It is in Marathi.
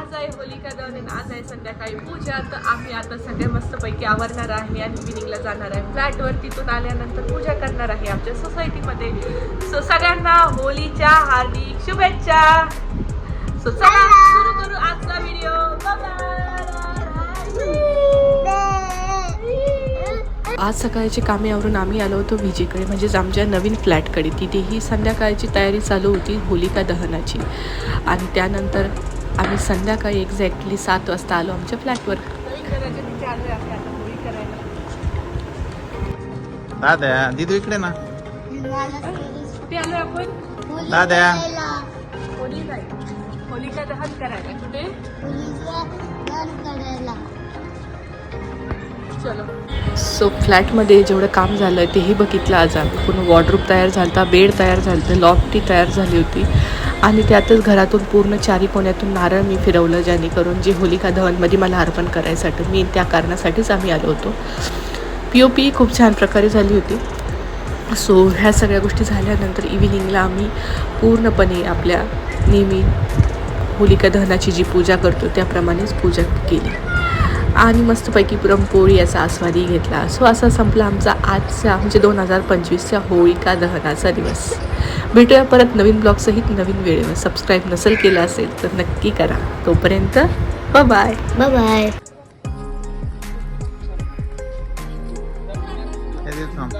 आज आहे होलिका दहन आणि आज आहे संध्याकाळी पूजा. तर आम्ही आता सगळे मस्तपैकी आवरणार आहे आणि इव्हिनिंगला जाणार आहे. फ्लॅटवर तिथून आल्यानंतर पूजा करणार आहे आमच्या सोसायटीमध्ये सो सगळ्यांना होलीच्या हार्दिक शुभेच्छा. सो चला सुरू करू आजचा व्हिडिओ आज सकाळची कामे आवरून आम्ही आलो होतो विजेकडे म्हणजेच आमच्या नवीन फ्लॅटकडे तिथेही संध्याकाळची तयारी चालू होती होलिका दहनाची. आणि त्यानंतर आम्ही संध्याकाळी एक्झॅक्टली सात वाजता आलो आमच्या फ्लॅटवर. दादा दिदू इकडे ना. दादा होली नाही होलिका दहन करायला कुठे चलो. सो फ्लॅटमध्ये जेवढं काम झालं तेही बघितलं आज आम्ही. पूर्ण वॉर्डरूप तयार झालता बेड तयार झालं लॉफ्टी तयार झाली होती. आणि त्यातच घरातून पूर्ण चारी कोण्यातून नारळ मी फिरवलं जेणेकरून जे होलिका दहनमध्ये मला अर्पण करायसाठी मी त्या कारणासाठीच आम्ही आलो होतो. पी ओ पी खूप छान प्रकारे झाली होती. सो ह्या सगळ्या गोष्टी झाल्यानंतर इव्हिनिंगला आम्ही पूर्णपणे आपल्या नेहमी होलिका दहनाची जी पूजा करतो त्याप्रमाणेच पूजा केली. आणि मस्तपैकी पुरणपोळी याचा आस्वादही घेतला. सो असा संपला आमचा आजचा म्हणजे दोन हजार पंचवीसच्या होळिका दहनाचा दिवस. भेटूया परत नवीन ब्लॉगसहित नवीन वेळेवर. सबस्क्राईब नसेल केलं असेल तर नक्की करा. तोपर्यंत बाय बाय थांब.